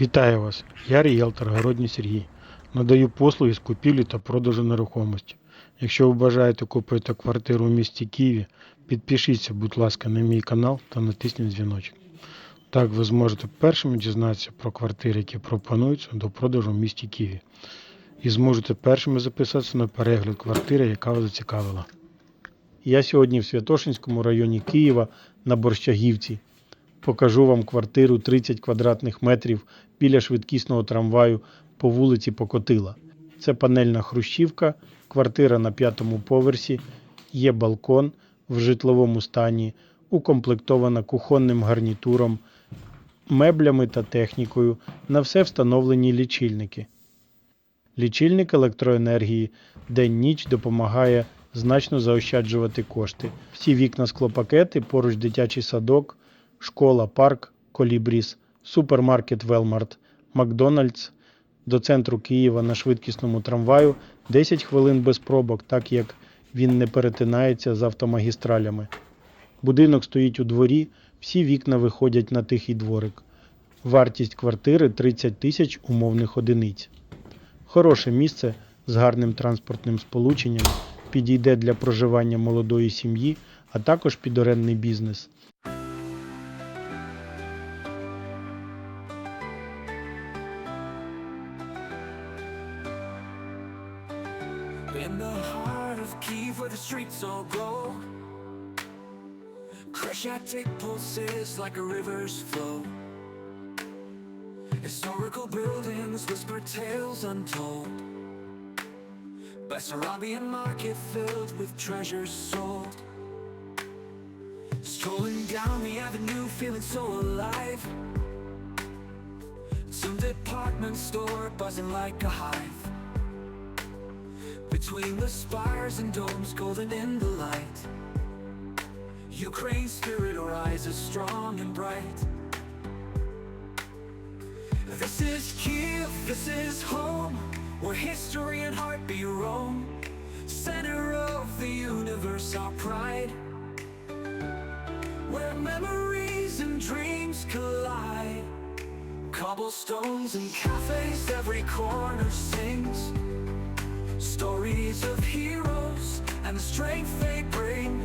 Вітаю вас! Я ріелтор Городній Сергій. Надаю послуги з купівлі та продажу нерухомості. Якщо ви бажаєте купити квартиру у місті Києві, підпишіться, будь ласка, на мій канал та натисніть дзвіночок. Так ви зможете першими дізнатися про квартири, які пропонуються до продажу в місті Києві. І зможете першими записатися на перегляд квартири, яка вас зацікавила. Я сьогодні в Святошинському районі Києва на Борщагівці. Покажу вам квартиру 30 квадратних метрів біля швидкісного трамваю по вулиці Покотила. Це панельна хрущівка, квартира на п'ятому поверсі, є балкон в житловому стані, укомплектована кухонним гарнітуром, меблями та технікою. На все встановлені лічильники. Лічильник електроенергії день-ніч допомагає значно заощаджувати кошти. Всі вікна склопакети, поруч дитячий садок, школа, парк, колібріс, супермаркет Велмарт, Макдональдс. До центру Києва на швидкісному трамваю 10 хвилин без пробок, так як він не перетинається з автомагістралями. Будинок стоїть у дворі, всі вікна виходять на тихий дворик. Вартість квартири 30 тисяч умовних одиниць. Хороше місце з гарним транспортним сполученням, підійде для проживання молодої сім'ї, а також під орендний бізнес. In the heart of Kiev where the streets all glow. Crescentic pulses like a river's flow. Historical buildings whisper tales untold. Bessarabian market filled with treasures sold. Strolling down the avenue feeling so alive. Some department store buzzing like a hive between the spires and domes golden in the light. Ukraine's spirit rises strong and bright. This is Kiev, this is home Where history and heartbeat roam Center of the universe, our pride. Where memories and dreams collide. Cobblestones and cafes, every corner sings Stories of heroes and the strength they bring